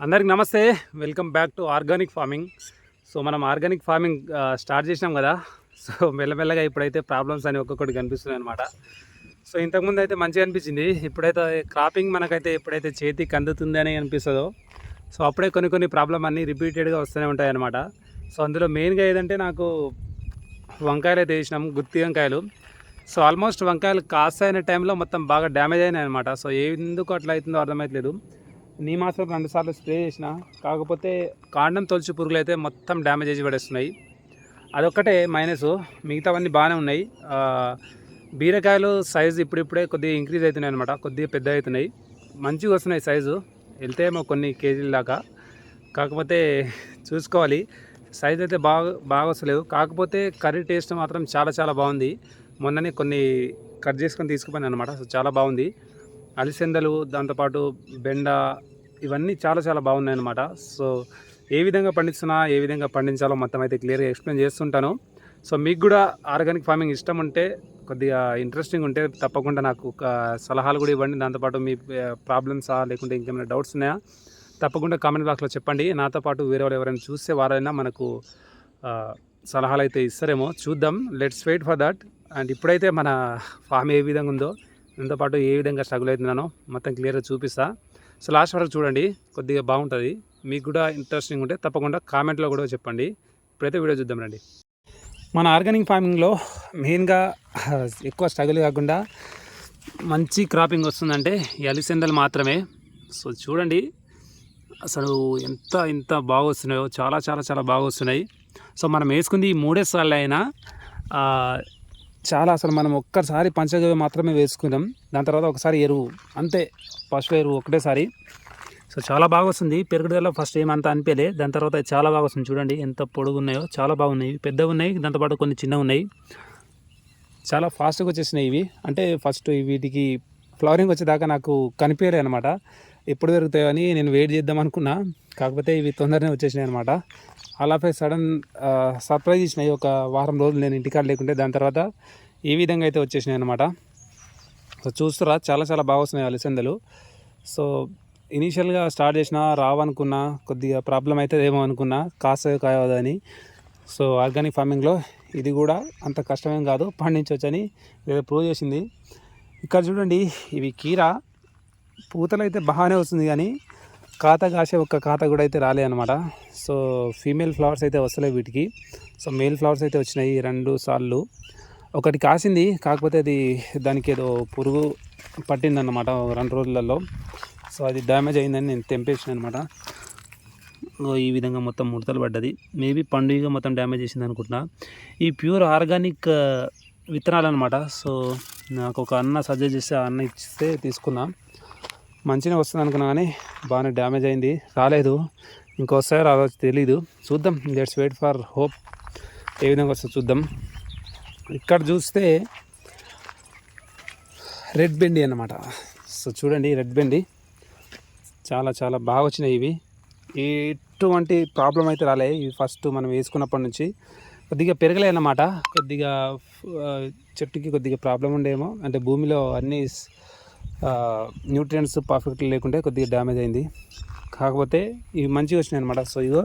అందరికి నమస్తే. Welcome back to organic farming so మనం ఆర్గానిక్ ఫార్మింగ్ స్టార్ట్ చేసినాం కదా. సో మెల్లమెల్లగా ఇప్పుడైతే ప్రాబ్లమ్స్ అని ఒక్కొక్కటి కనిపిస్తున్నాయి అనమాట సో ఇంతకుముందు అయితే మంచిగా అనిపించింది. ఇప్పుడైతే క్రాపింగ్ మనకైతే ఎప్పుడైతే చేతికి అందుతుంది అని అనిపిస్తుందో సో అప్పుడే కొన్ని కొన్ని ప్రాబ్లం అన్నీ రిపీటెడ్గా వస్తూనే ఉంటాయి అనమాట సో అందులో మెయిన్గా ఏదంటే నాకు వంకాయలు అయితే వేసినాం గుత్తి వంకాయలు. సో ఆల్మోస్ట్ వంకాయలు కాస్త అయిన టైంలో మొత్తం బాగా డ్యామేజ్ అయినాయి అనమాట సో ఎందుకు అట్లా అవుతుందో అర్థమవుతలేదు నీ మాత్రం రెండు సార్లు స్ప్రే చేసిన కాకపోతే కాండం తొలిచి పురుగులు అయితే మొత్తం డ్యామేజ్ చేసి పడేస్తున్నాయి. అదొక్కటే మైనస్. మిగతావన్నీ బాగానే ఉన్నాయి. బీరకాయలు సైజు ఇప్పుడిప్పుడే కొద్దిగా ఇంక్రీజ్ అవుతున్నాయి అనమాట కొద్దిగా పెద్ద అవుతున్నాయి. మంచిగా వస్తున్నాయి సైజు వెళ్తేమో కొన్ని కేజీల దాకా. కాకపోతే చూసుకోవాలి. సైజ్ అయితే బాగా బాగా వస్తలేదు. కాకపోతే కర్రీ టేస్ట్ మాత్రం చాలా చాలా బాగుంది. మొన్ననే కొన్ని కట్ చేసుకొని తీసుకుపోయాను అనమాట సో చాలా బాగుంది. అలిసెందలు దాంతోపాటు బెండ ఇవన్నీ చాలా చాలా బాగున్నాయి అనమాట సో ఏ విధంగా పండిస్తున్నా ఏ విధంగా పండించాలో మొత్తం అయితే క్లియర్గా ఎక్స్ప్లెయిన్ చేస్తుంటాను. సో మీకు కూడా ఆర్గానిక్ ఫార్మింగ్ ఇష్టం ఉంటే కొద్దిగా ఇంట్రెస్టింగ్ ఉంటే తప్పకుండా నాకు ఒక సలహాలు కూడా ఇవ్వండి. దాంతోపాటు మీ ప్రాబ్లమ్సా లేకుంటే ఇంకేమైనా డౌట్స్ ఉన్నాయా? తప్పకుండా కామెంట్ బాక్స్లో చెప్పండి. నాతో పాటు వేరే వాళ్ళు ఎవరైనా చూస్తే వారైనా మనకు సలహాలు అయితే ఇస్తారేమో చూద్దాం. Let's wait for that and ఇప్పుడైతే మన ఫామ్ ఏ విధంగా ఉందో దాంతోపాటు ఏ విధంగా స్ట్రగుల్ అవుతున్నానో మొత్తం క్లియర్గా చూపిస్తాను సో లాస్ట్ వరకు చూడండి కొద్దిగా బాగుంటుంది. మీకు కూడా ఇంట్రెస్టింగ్ ఉంటే తప్పకుండా కామెంట్లో కూడా చెప్పండి. ఇప్పుడైతే వీడియో చూద్దాం రండి. మన ఆర్గానిక్ ఫార్మింగ్లో మెయిన్గా ఎక్కువ స్ట్రగుల్ కాకుండా మంచి క్రాపింగ్ వస్తుందంటే ఈ అలిసెందలు మాత్రమే. సో చూడండి అసలు ఎంత ఎంత బాగా వస్తున్నాయో చాలా చాలా చాలా బాగా వస్తున్నాయి. సో మనం వేసుకుంది ఈ మూడే సార్లు అయినా చాలా అసలు మనం ఒక్కసారి పంచగవ్య మాత్రమే వేసుకున్నాం. దాని తర్వాత ఒకసారి ఎరువు. అంతే పశువు ఎరువు ఒకటేసారి. సో చాలా బాగా వస్తుంది పెరుగుదల ఫస్ట్ ఏమంతా అనిపించలే దాని తర్వాత చాలా బాగా వస్తుంది చూడండి ఎంత పొడుగు ఉన్నాయో చాలా బాగున్నాయి. పెద్దవి ఉన్నాయి దాంతోపాటు కొన్ని చిన్నవి ఉన్నాయి చాలా ఫాస్ట్గా వచ్చేసినాయి ఇవి. అంటే ఫస్ట్ వీటికి ఫ్లవరింగ్ వచ్చేదాకా నాకు కనిపించలే అనమాట ఎప్పుడు దొరుకుతాయని నేను వెయిట్ చేద్దాం అనుకున్నా. కాకపోతే ఇవి తొందరనే వచ్చేసినాయి అనమాట అలాపై సడన్ సర్ప్రైజ్ ఇచ్చినాయి. ఒక వారం రోజులు నేను ఇంటికాడ లేకుంటే దాని తర్వాత ఈ విధంగా అయితే వచ్చేసినాయి అనమాట సో చూస్తురా చాలా చాలా బాగా వస్తున్నాయి అలసందలు. సో ఇనీషియల్గా స్టార్ట్ చేసిన రావనుకున్నా కొద్దిగా ప్రాబ్లం అవుతుంది ఏమో అనుకున్నా కాస్త కావదని సో ఆర్గానిక్ ఫార్మింగ్లో ఇది కూడా అంత కష్టమేం కాదు పండించవచ్చని ప్రూవ్ చేసింది. ఇక్కడ చూడండి ఇవి కీరా. పూతలు అయితే బాగానే వస్తుంది కానీ ఖాతా కాసే ఒక్క ఖాతా కూడా అయితే రాలే అనమాట సో ఫీమేల్ ఫ్లవర్స్ అయితే వస్తలేవు వీటికి. సో మేల్ ఫ్లవర్స్ అయితే వచ్చినాయి రెండు సార్లు. ఒకటి కాసింది కాకపోతే అది దానికి ఏదో పురుగు పట్టిందన్నమాట రెండు రోజులలో. సో అది డ్యామేజ్ అయిందని నేను తెంపేసిన అనమాట ఈ విధంగా మొత్తం ముడతలు పడ్డది. మేబీ పండుగ మొత్తం డ్యామేజ్ చేసింది అనుకుంటున్నా. ఈ ప్యూర్ ఆర్గానిక్ విత్తనాలు అనమాట సో నాకు ఒక అన్న సజెస్ట్ చేస్తే ఆ అన్న ఇస్తే తీసుకున్నా. మంచిగా వస్తుంది అనుకున్నా కానీ బాగానే డ్యామేజ్ అయింది. రాలేదు. ఇంకోసారి వస్తాయో తెలీదు. చూద్దాం. Let's wait for hope. ఏ విధంగా వస్తుంది చూద్దాం. ఇక్కడ చూస్తే రెడ్ బెండి అన్నమాట. సో చూడండి రెడ్ బెండి. చాలా చాలా బాగా వచ్చినాయి ఇవి. ఎటువంటి ప్రాబ్లం అయితే రాలే. ఇవి ఫస్ట్ మనం వేసుకున్నప్పటి నుంచి కొద్దిగా పెరగలే అన్నమాట. కొద్దిగా చెట్టుకి కొద్దిగా ప్రాబ్లం ఉండేమో. అంటే భూమిలో అన్నీ న్యూట్రియంట్స్ పర్ఫెక్ట్ లేకుంటే కొద్దిగా డ్యామేజ్ అయింది. కాకపోతే ఇవి మంచిగా వచ్చినాయి అనమాట సో ఇగో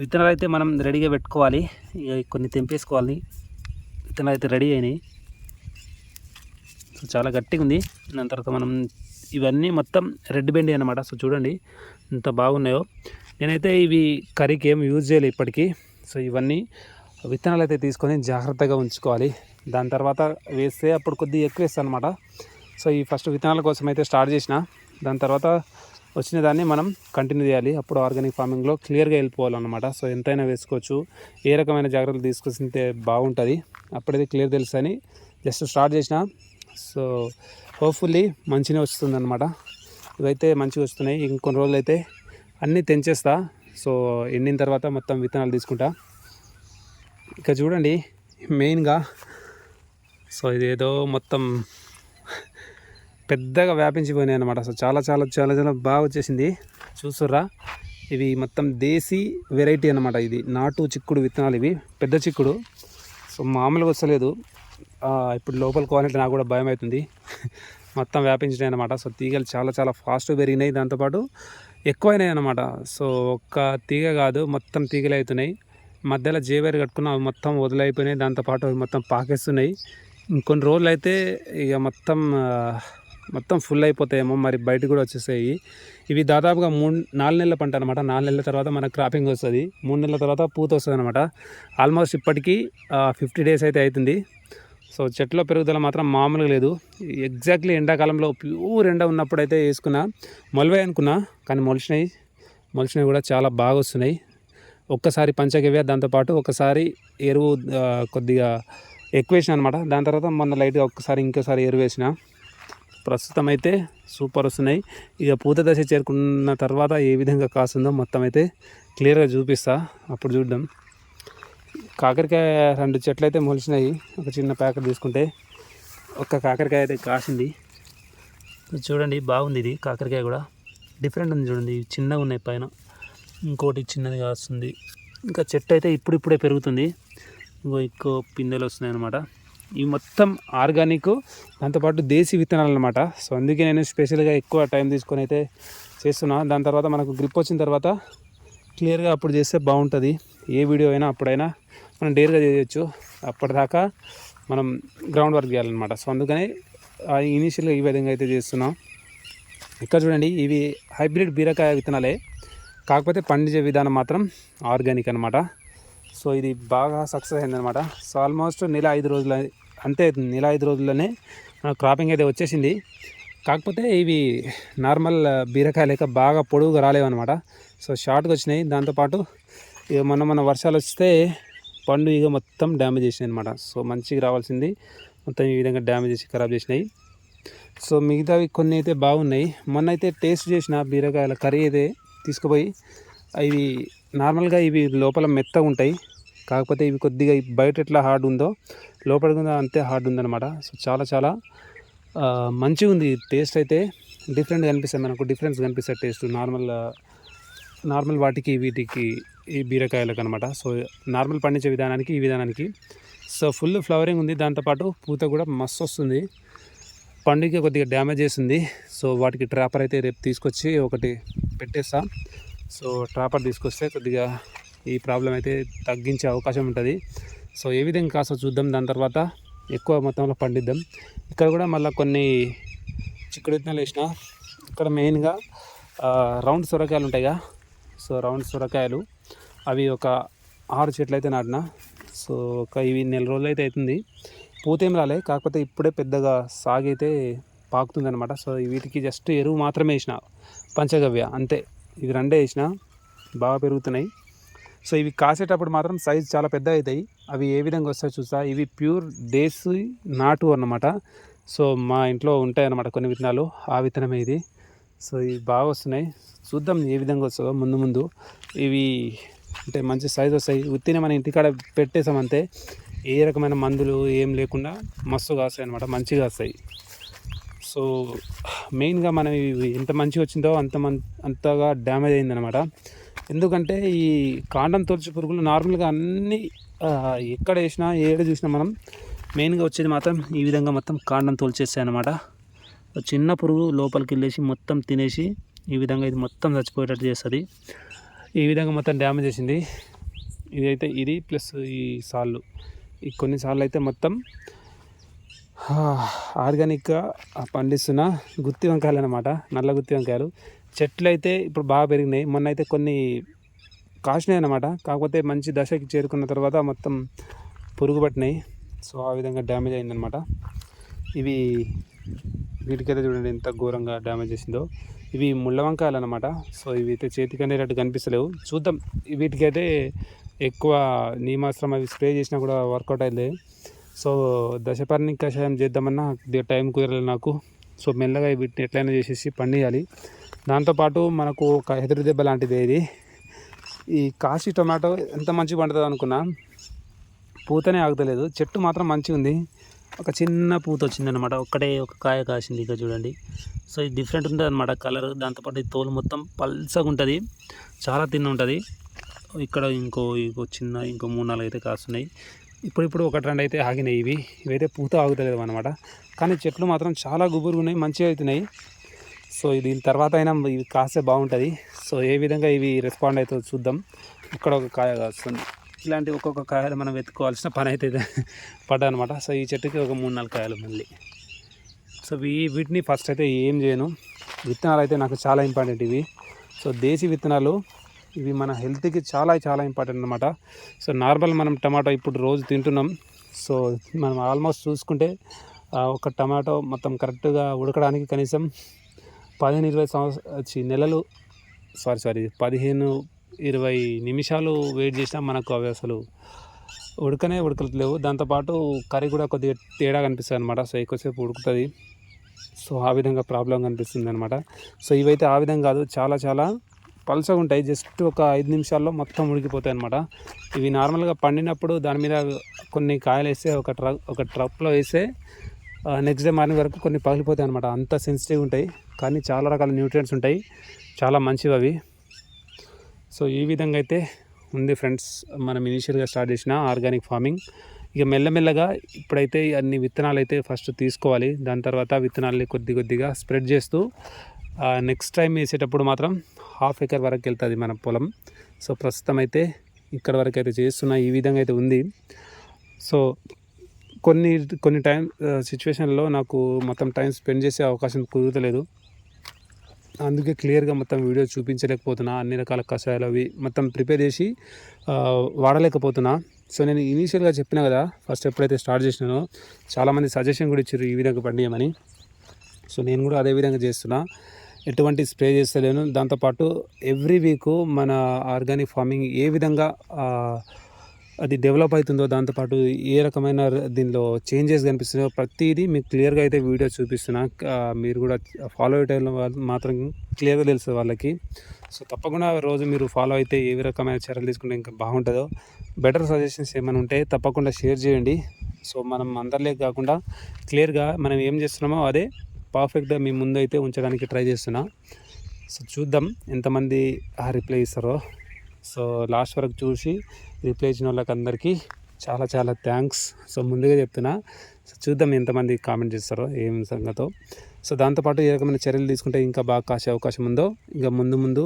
విత్తనాలు అయితే మనం రెడీగా పెట్టుకోవాలి. ఇక కొన్ని తెంపేసుకోవాలి. విత్తనాలు అయితే రెడీ అయినాయి. సో చాలా గట్టిగా ఉంది. దాని తర్వాత మనం ఇవన్నీ మొత్తం రెడ్ బెండి అనమాట సో చూడండి ఎంత బాగున్నాయో. నేనైతే ఇవి కర్రీకి ఏం యూజ్ చేయలేదు ఇప్పటికీ. సో ఇవన్నీ విత్తనాలు అయితే తీసుకొని జాగ్రత్తగా ఉంచుకోవాలి. దాని తర్వాత వేస్తే అప్పుడు కొద్దిగా ఎక్కువ వేస్తాను అనమాట సో ఈ ఫస్ట్ విత్తనాల కోసం అయితే స్టార్ట్ చేసిన. దాని తర్వాత వచ్చిన దాన్ని మనం కంటిన్యూ చేయాలి. అప్పుడు ఆర్గానిక్ ఫార్మింగ్లో క్లియర్గా వెళ్ళిపోవాలన్నమాట. సో ఎంతైనా వేసుకోవచ్చు. ఏ రకమైన జాగ్రత్తలు తీసుకొస్తే బాగుంటుంది. అప్పుడైతే క్లియర్ తెలుసు అని జస్ట్ స్టార్ట్ చేసిన. సో హోప్ఫుల్లీ మంచిగా వస్తుందన్నమాట. ఇవైతే మంచిగా వస్తున్నాయి. ఇంకొన్ని రోజులు అయితే అన్నీ తెంచేస్తా. సో ఎండిన తర్వాత మొత్తం విత్తనాలు తీసుకుంటా. ఇక చూడండి మెయిన్గా సో ఇదేదో మొత్తం పెద్దగా వ్యాపించిపోయినాయి అనమాట సో చాలా చాలా చాలా చాలా బాగా వచ్చేసింది. చూస్తుర్రా? ఇవి మొత్తం దేశీ వెరైటీ అనమాట ఇది. నాటు చిక్కుడు విత్తనాలు ఇవి. పెద్ద చిక్కుడు. సో మామూలుగా వస్తలేదు. ఇప్పుడు లోపల క్వాలిటీ నాకు కూడా భయం అవుతుంది. మొత్తం వ్యాపించినాయి అనమాట సో తీగలు చాలా చాలా ఫాస్ట్గా పెరిగినాయి. దాంతోపాటు ఎక్కువైనాయి అనమాట సో ఒక్క తీగ కాదు మొత్తం తీగలు అవుతున్నాయి. మధ్యలో జేవేరు కట్టుకున్న అవి మొత్తం వదిలైపోయినాయి. దాంతోపాటు అవి మొత్తం పాకేస్తున్నాయి. ఇంకొన్ని రోజులు అయితే ఇక మొత్తం మొత్తం ఫుల్ అయిపోతాయేమో మరి బయట కూడా వచ్చేసాయి. ఇవి దాదాపుగా మూడు నాలుగు నెలల పంట అనమాట నాలుగు నెలల తర్వాత మనకు క్రాపింగ్ వస్తుంది. మూడు నెలల తర్వాత పూత వస్తుంది అనమాట ఆల్మోస్ట్ ఇప్పటికీ ఫిఫ్టీ డేస్ అయితే అవుతుంది సో చెట్ల పెరుగుదల మాత్రం మామూలుగా లేదు. ఎగ్జాక్ట్లీ ఎండాకాలంలో ప్యూర్ ఎండ ఉన్నప్పుడు అయితే వేసుకున్నా. మొలవే అనుకున్నా కానీ మొలిచినాయి. మొలిచినవి కూడా చాలా బాగా వస్తున్నాయి. ఒక్కసారి పంచగవ్య దాంతోపాటు ఒకసారి ఎరువు కొద్దిగా ఎక్కువ వేసిన అనమాట దాని తర్వాత మొన్న లైట్గా ఒక్కసారి ఇంకోసారి ఎరువు వేసిన. ప్రస్తుతం అయితే సూపర్ వస్తున్నాయి. ఇక పూత దశ చేరుకున్న తర్వాత ఏ విధంగా కాస్తుందో మొత్తం అయితే క్లియర్గా చూపిస్తా. అప్పుడు చూద్దాం. కాకరకాయ రెండు చెట్లు అయితే మొలిచినాయి. ఒక చిన్న ప్యాకెట్ తీసుకుంటే ఒక కాకరకాయ అయితే కాసింది. చూడండి బాగుంది ఇది కాకరకాయ కూడా. డిఫరెంట్ ఉంది చూడండి చిన్నగా ఉన్నాయి పైన. ఇంకోటి చిన్నది కాస్తుంది. ఇంకా చెట్టు అయితే ఇప్పుడిప్పుడే పెరుగుతుంది. ఇంకో ఎక్కువ పిందెలు వస్తున్నాయి అన్నమాట ఇవి మొత్తం ఆర్గానిక్. దాంతోపాటు దేశీ విత్తనాలు అనమాట సో అందుకే నేను స్పెషల్గా ఎక్కువ టైం తీసుకొని అయితే చేస్తున్నా. దాని తర్వాత మనకు గ్రిప్ వచ్చిన తర్వాత క్లియర్గా అప్పుడు చేస్తే బాగుంటుంది. ఏ వీడియో అయినా అప్పుడైనా మనం డేర్గా చేయొచ్చు. అప్పటిదాకా మనం గ్రౌండ్ వర్క్ చేయాలన్నమాట. సో అందుకని ఇనీషియల్గా ఈ విధంగా అయితే చేస్తున్నాం. ఇక్కడ చూడండి ఇవి హైబ్రిడ్ బీరకాయ విత్తనాలే. కాకపోతే పండించే విధానం మాత్రం ఆర్గానిక్ అనమాట సో ఇది బాగా సక్సెస్ అయిందనమాట సో ఆల్మోస్ట్ నెల ఐదు రోజులు అంతే నెల ఐదు రోజుల్లోనే క్రాపింగ్ అయితే వచ్చేసింది. కాకపోతే ఇవి నార్మల్ బీరకాయ లేక బాగా పొడవుగా రాలేవన్నమాట. సో షార్ట్గా వచ్చినాయి. దాంతోపాటు ఇక మొన్న మన వర్షాలు వస్తే పండు ఇక మొత్తం డ్యామేజ్ చేసినాయి అనమాట సో మంచిగా రావాల్సింది. మొత్తం ఈ విధంగా డ్యామేజ్ చేసి ఖరాబ్ చేసినాయి. సో మిగతావి కొన్ని అయితే బాగున్నాయి. మొన్న అయితే టేస్ట్ చేసిన బీరకాయల కర్రీ అయితే తీసుకుపోయి ఇవి నార్మల్గా ఇవి లోపల మెత్తగా ఉంటాయి. కాకపోతే ఇవి కొద్దిగా బయట ఎట్లా హార్డ్ ఉందో లోపల కూడా అంతే హార్డ్ ఉందన్నమాట. సో చాలా చాలా మంచిగా ఉంది. టేస్ట్ అయితే డిఫరెంట్ కనిపిస్తుంది మనకు డిఫరెన్స్ కనిపిస్తుంది టేస్ట్. నార్మల్ నార్మల్ వాటికి వీటికి ఈ బీరకాయలకు అనమాట సో నార్మల్ పండించే విధానానికి ఈ విధానానికి. సో ఫుల్ ఫ్లవరింగ్ ఉంది. దాంతోపాటు పూత కూడా మస్తు వస్తుంది. పండుగ కొద్దిగా డ్యామేజ్ చేసింది సో వాటికి ట్రాపర్ అయితే రేపు తీసుకొచ్చి ఒకటి పెట్టేస్తా. సో ట్రాపర్ తీసుకొస్తే కొద్దిగా ఈ ప్రాబ్లం అయితే తగ్గించే అవకాశం ఉంటుంది. సో ఏ విధంగా కాస్త చూద్దాం. దాని తర్వాత ఎక్కువ మొత్తంలో పండిద్దాం. ఇక్కడ కూడా మళ్ళీ కొన్ని చిక్కుడు విత్తనాలు వేసిన ఇక్కడ మెయిన్గా రౌండ్ సొరకాయలు ఉంటాయిగా. సో రౌండ్ సొరకాయలు. అవి ఒక ఆరు చెట్లు అయితే నాటిన. సో ఒక ఇవి నెల రోజులు అయితే అవుతుంది. పూతేం రాలే. కాకపోతే ఇప్పుడే పెద్దగా సాగైతే పాకుతుంది అనమాట సో వీటికి జస్ట్ ఎరువు మాత్రమే వేసిన. పంచగవ్య అంతే. ఇవి రెండే వేసిన. బాగా పెరుగుతున్నాయి. సో ఇవి కాసేటప్పుడు మాత్రం సైజ్ చాలా పెద్ద అవుతాయి. అవి ఏ విధంగా వస్తాయో చూసా ఇవి ప్యూర్ దేశీ నాటు అన్నమాట. సో మా ఇంట్లో ఉంటాయన్నమాట కొన్ని విత్తనాలు. ఆ విత్తనమే ఇది. సో ఇవి బాగా వస్తున్నాయి. చూద్దాం ఏ విధంగా వస్తుందో ముందు ముందు. ఇవి అంటే మంచి సైజ్ వస్తాయి. ఉత్తినే మన ఇంటికాడ పెట్టేసామంతే ఏ రకమైన మందులు ఏం లేకుండా మస్తు కాస్తాయి అనమాట మంచిగా వస్తాయి సో మెయిన్గా మనం ఇవి ఎంత మంచిగా వచ్చిందో అంత మం అంతగా డ్యామేజ్ అయిందనమాట ఎందుకంటే ఈ కాండం తొలచి పురుగులు నార్మల్గా అన్ని ఎక్కడ వేసినా ఏడ చూసినా మనం మెయిన్గా వచ్చేది మాత్రం ఈ విధంగా మొత్తం కాండం తొలిచేస్తాయి అనమాట చిన్న పురుగు లోపలికి వెళ్ళేసి మొత్తం తినేసి ఈ విధంగా ఇది మొత్తం చచ్చిపోయేటట్టు చేస్తుంది. ఈ విధంగా మొత్తం డ్యామేజ్ చేసింది. ఇదైతే ఇది ప్లస్ ఈ సాళ్ళు. ఈ కొన్ని సార్లు అయితే మొత్తం ఆర్గానిక్గా పండిస్తున్న గుత్తి వంకాయలు అనమాట నల్ల గుత్తి వంకాయలు. చెట్లు అయితే ఇప్పుడు బాగా పెరిగినాయి. మొన్న అయితే కొన్ని కాసినాయి అనమాట కాకపోతే మంచి దశకి చేరుకున్న తర్వాత మొత్తం పురుగు పట్టినాయి సో ఆ విధంగా డ్యామేజ్ అయిందనమాట ఇవి వీటికైతే చూడండి ఎంత ఘోరంగా డ్యామేజ్ చేసిందో. ఇవి ముళ్ళ వంకాయలు అనమాట సో ఇవి అయితే చేతికి అనేటట్టు కనిపిస్తలేవు. చూద్దాం. వీటికైతే ఎక్కువ నీమాస్త్రం అవి స్ప్రే చేసినా కూడా వర్కౌట్ అయింది. సో దశపర్ణి కషాయం చేద్దామన్నా కొద్దిగా టైం కుదరలేదు నాకు. సో మెల్లగా వీటిని ఎట్లయినా చేసేసి పండియాలి. దాంతోపాటు మనకు ఒక ఎదురు దెబ్బ లాంటిది ఇది. ఈ కాశీ టొమాటో ఎంత మంచిగా పండుతుంది అనుకున్నా. పూతనే ఆగుతలేదు. చెట్టు మాత్రం మంచిగా ఉంది. ఒక చిన్న పూత వచ్చిందనమాట ఒక్కటే ఒక కాయ కాసింది ఇక చూడండి. సో ఇది డిఫరెంట్ ఉంటుంది అనమాట కలర్ దాంతోపాటు ఈ తోలు మొత్తం పల్సగా ఉంటుంది. చాలా తిన్న ఉంటుంది. ఇక్కడ ఇంకో ఇంకో చిన్న ఇంకో మూడు నాలుగు అయితే కాస్తున్నాయి. ఇప్పుడిప్పుడు ఒకటి రెండు అయితే ఆగినాయి ఇవి. ఇవైతే పూత ఆగుతలేదు అనమాట కానీ చెట్లు మాత్రం చాలా గుబురుగా ఉన్నాయి. మంచిగా అవుతున్నాయి సో దీని తర్వాత అయినా ఇవి కాస్తే బాగుంటుంది. సో ఏ విధంగా ఇవి రెస్పాండ్ అవుతుందో చూద్దాం. ఇక్కడ ఒక కాయ కాస్తుంది. ఇలాంటి ఒక్కొక్క కాయలు మనం వెతుక్కోవాల్సిన పని అయితే పడ్డానమాట సో ఈ చెట్టుకి ఒక మూడు నాలుగు కాయలు మళ్ళీ. సో ఈ వీటిని ఫస్ట్ అయితే ఏం చేయను. విత్తనాలు అయితే నాకు చాలా ఇంపార్టెంట్ ఇవి. సో దేశీ విత్తనాలు ఇవి మన హెల్త్కి చాలా చాలా ఇంపార్టెంట్ అనమాట సో నార్మల్ మనం టమాటో ఇప్పుడు రోజు తింటున్నాం. సో మనం ఆల్మోస్ట్ చూసుకుంటే ఆ, ఒక టమాటో మొత్తం కరెక్ట్గా ఉడకడానికి కనీసం పదిహేను ఇరవై సంవత్సర నెలలు సారీ సారీ పదిహేను ఇరవై నిమిషాలు వెయిట్ చేసినా మనకు అవి అసలు ఉడకనే ఉడకట్లేవు. దాంతోపాటు కర్రీ కూడా కొద్దిగా తేడా కనిపిస్తుంది అనమాట సో ఎక్కువసేపు ఉడుకుతుంది. సో ఆ విధంగా ప్రాబ్లం కనిపిస్తుంది అనమాట సో ఇవైతే ఆ విధంగా కాదు చాలా చాలా పల్చగా ఉంటాయి. జస్ట్ ఒక ఐదు నిమిషాల్లో మొత్తం ఉడికిపోతాయి అనమాట ఇవి నార్మల్గా పండినప్పుడు దాని మీద కొన్ని కాయలు వేస్తే ఒక ట్ర ఒక ట్రప్లో వేస్తే నెక్స్ట్ డే మార్నింగ్ వరకు కొన్ని పగిలిపోతాయి అనమాట అంత సెన్సిటివ్ ఉంటాయి. కానీ చాలా రకాల న్యూట్రియంట్స్ ఉంటాయి. చాలా మంచివి అవి. సో ఈ విధంగా అయితే ఉంది ఫ్రెండ్స్ మనం ఇనిషియల్గా స్టార్ట్ చేసిన ఆర్గానిక్ ఫార్మింగ్ ఇక మెల్లమెల్లగా ఇప్పుడైతే అన్ని విత్తనాలు అయితే ఫస్ట్ తీసుకోవాలి. దాని తర్వాత విత్తనాలని కొద్ది కొద్దిగా స్ప్రెడ్ చేస్తూ నెక్స్ట్ టైం వేసేటప్పుడు మాత్రం హాఫ్ ఎకర్ వరకు వెళ్తుంది మన పొలం. సో ప్రస్తుతం అయితే ఇక్కడ వరకు అయితే చేస్తున్నా ఈ విధంగా అయితే ఉంది. సో కొన్ని కొన్ని టైం సిచ్యువేషన్లో నాకు మొత్తం టైం స్పెండ్ చేసే అవకాశం కుదరలేదు అందుకే క్లియర్గా మొత్తం వీడియో చూపించలేకపోతున్నా అన్ని రకాల కషాయాలు అవి మొత్తం ప్రిపేర్ చేసి వాడలేకపోతున్నా. సో నేను ఇనీషియల్గా చెప్పిన కదా ఫస్ట్ ఎప్పుడైతే స్టార్ట్ చేసినానో చాలామంది సజెషన్ కూడా ఇచ్చారు ఈ విధంగా పండియమని. సో నేను కూడా అదే విధంగా చేస్తున్నా. ఎటువంటి స్ప్రే చేస్తలేను. దాంతోపాటు ఎవ్రీ వీక్ మన ఆర్గానిక్ ఫార్మింగ్ ఏ విధంగా అది డెవలప్ అవుతుందో దాంతోపాటు ఏ రకమైన దీనిలో చేంజెస్ కనిపిస్తుందో ప్రతిదీ మీకు క్లియర్గా అయితే వీడియో చూపిస్తున్నా. మీరు కూడా ఫాలో అయ్యే వాళ్ళు మాత్రం క్లియర్గా తెలుస్తుంది వాళ్ళకి. సో తప్పకుండా రోజు మీరు ఫాలో అయితే ఏ రకమైన చర్యలు తీసుకుంటే ఇంకా బాగుంటుందో బెటర్ సజెషన్స్ ఏమైనా ఉంటే తప్పకుండా షేర్ చేయండి. సో మనం అందరిలే కాకుండా క్లియర్గా మనం ఏం చేస్తున్నామో అదే పర్ఫెక్ట్గా మీ ముందు అయితే ఉంచడానికి ట్రై చేస్తున్నా. సో చూద్దాం ఎంతమంది రిప్లై ఇస్తారో. సో లాస్ట్ వరకు చూసి రిప్లై ఇచ్చిన వాళ్ళకి అందరికీ చాలా చాలా థ్యాంక్స్. సో ముందుగా చెప్తున్నా సో చూద్దాం ఎంతమంది కామెంట్ చేస్తారో ఏం సంగతో. సో దాంతోపాటు ఏ రకమైన చర్యలు తీసుకుంటే ఇంకా బాగా కాసే అవకాశం ఉందో ఇంకా ముందు ముందు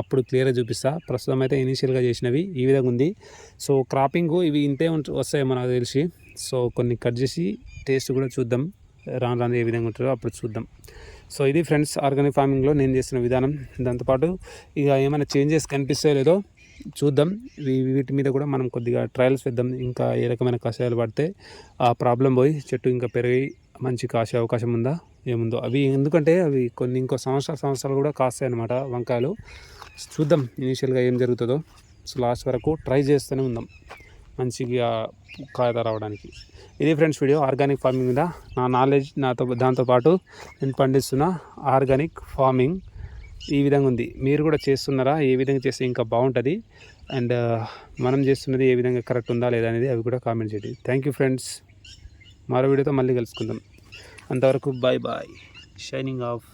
అప్పుడు క్లియర్గా చూపిస్తా. ప్రస్తుతం అయితే ఇనీషియల్గా చేసినవి ఈ విధంగా ఉంది. సో క్రాపింగ్ ఇవి ఇంతే వస్తాయేమో నాకు తెలిసి. సో కొన్ని కట్ చేసి టేస్ట్ కూడా చూద్దాం రాను రాను ఏ విధంగా ఉంటుందో అప్పుడు చూద్దాం. సో ఇది ఫ్రెండ్స్ ఆర్గానిక్ ఫార్మింగ్లో నేను చేసిన విధానం. దాంతోపాటు ఇక ఏమైనా చేంజెస్ కనిపిస్తాయో లేదో చూద్దాం. వీటి మీద కూడా మనం కొద్దిగా ట్రయల్స్ వేద్దాం. ఇంకా ఏ రకమైన కషాయాలు పడితే ఆ ప్రాబ్లం పోయి చెట్టు ఇంకా పెరిగి మంచి కాసే అవకాశం ఉందా? ఏముందో? అవి ఎందుకంటే అవి కొన్ని ఇంకో సంవత్సరాల సంవత్సరాలు కూడా కాస్తాయి అన్నమాట వంకాయలు. చూద్దాం ఇనీషియల్గా ఏం జరుగుతుందో. సో లాస్ట్ వరకు ట్రై చేస్తూనే ఉందాం. మంచిగా కాయత రావడానికి. ఇది ఫ్రెండ్స్ వీడియో ఆర్గానిక్ ఫార్మింగ్ మీద నా నాలెడ్జ్ నాతో దాంతోపాటు నేను పండిస్తున్న ఆర్గానిక్ ఫార్మింగ్ ఈ విధంగా ఉంది. మీరు కూడా చేస్తున్నారా? ఏ విధంగా చేస్తే ఇంకా బాగుంటుంది? అండ్ మనం చేస్తున్నది ఏ విధంగా కరెక్ట్ ఉందా లేదా అనేది అవి కూడా కామెంట్ చేయండి. థ్యాంక్ యూ ఫ్రెండ్స్ మరో వీడియోతో మళ్ళీ కలుసుకుందాం. అంతవరకు బాయ్ బాయ్ షైనింగ్ ఆఫ్